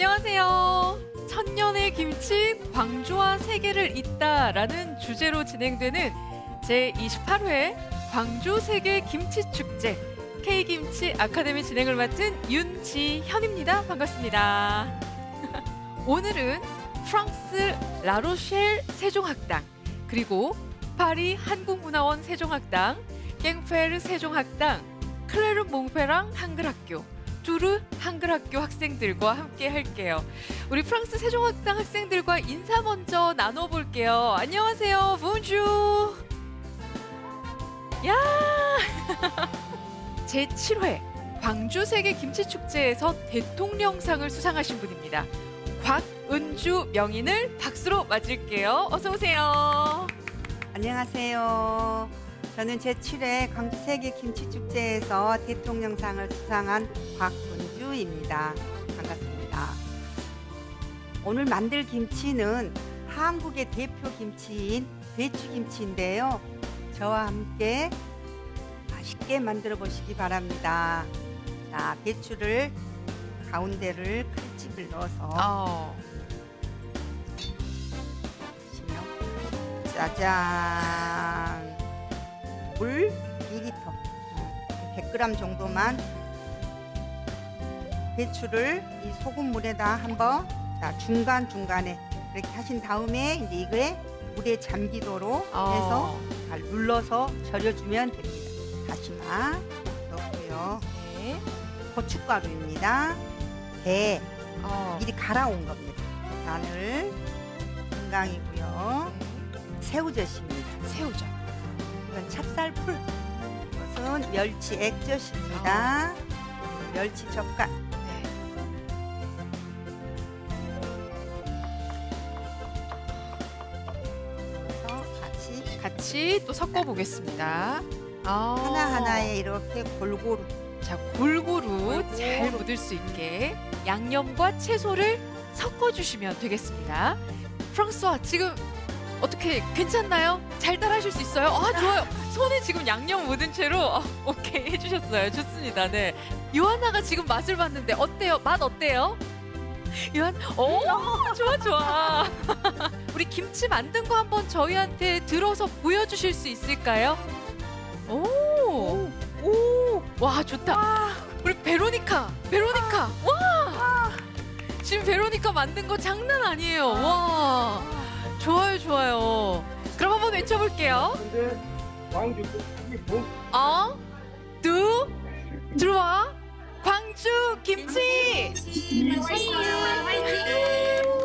안녕하세요. 천년의 김치 광주와 세계를 잇다라는 주제로 진행되는 제 28회 광주 세계 김치 축제 K김치 아카데미 진행을 맡은 윤지현입니다. 반갑습니다. 오늘은 프랑스 라로쉘 세종학당 그리고 파리 한국문화원 세종학당 깽페르 세종학당 클레르 몽페랑 한글학교 뚜르 한글학교 학생들과 함께 할게요. 우리 프랑스 세종학당 학생들과 인사 먼저 나눠볼게요. 안녕하세요. 본주. 야! 제7회 광주 세계 김치 축제에서 대통령상을 수상하신 분입니다. 곽은주 명인을 박수로 맞을게요. 어서 오세요. 안녕하세요. 저는 제7회 광주 세계 김치 축제에서 대통령상을 수상한 곽은주입니다. 반갑습니다. 오늘 만들 김치는 한국의 대표 김치인 배추김치인데요. 저와 함께 맛있게 만들어 보시기 바랍니다. 자, 배추를 가운데를 칼집을 넣어서 어, 짜잔 물 2리터 어, 100g 정도만 배추를 이 소금 물에다 한번 자 중간 중간에 이렇게 하신 다음에 이제 이거에 물에 잠기도록 해서 어, 잘 눌러서 절여주면 됩니다. 다시마 넣고요. 네. 고춧가루입니다. 배 어, 미리 갈아온 겁니다. 마늘, 건강이고요. 새우젓입니다. 새우젓. 이건 찹쌀풀. 이것은 멸치 액젓입니다. 멸치 젓갈. 네. 그래서 같이 같이 또 섞어 보겠습니다. 아. 하나하나에 이렇게 골고루 자, 골고루 골고루. 잘 묻을 수 있게 양념과 채소를 섞어 주시면 되겠습니다. 프랑스와 지금 어떻게 괜찮나요? 잘 따라하실 수 있어요? 아, 좋아요. 손에 지금 양념 묻은 채로 아, 오케이 해주셨어요. 좋습니다. 네. 요한나가 지금 맛을 봤는데 어때요? 맛 어때요? 요한, 오, 좋아, 좋아. 우리 김치 만든 거 한번 저희한테 들어서 보여주실 수 있을까요? 오, 오, 와, 좋다. 우리 베로니카, 베로니카, 와! 지금 베로니카 만든 거 장난 아니에요. 와, 좋아요, 좋아요. 그럼 한번 외쳐볼게요. 근데 광주 뭐 어, 두, 들어와, 광주 김치. 아, 감사합니다.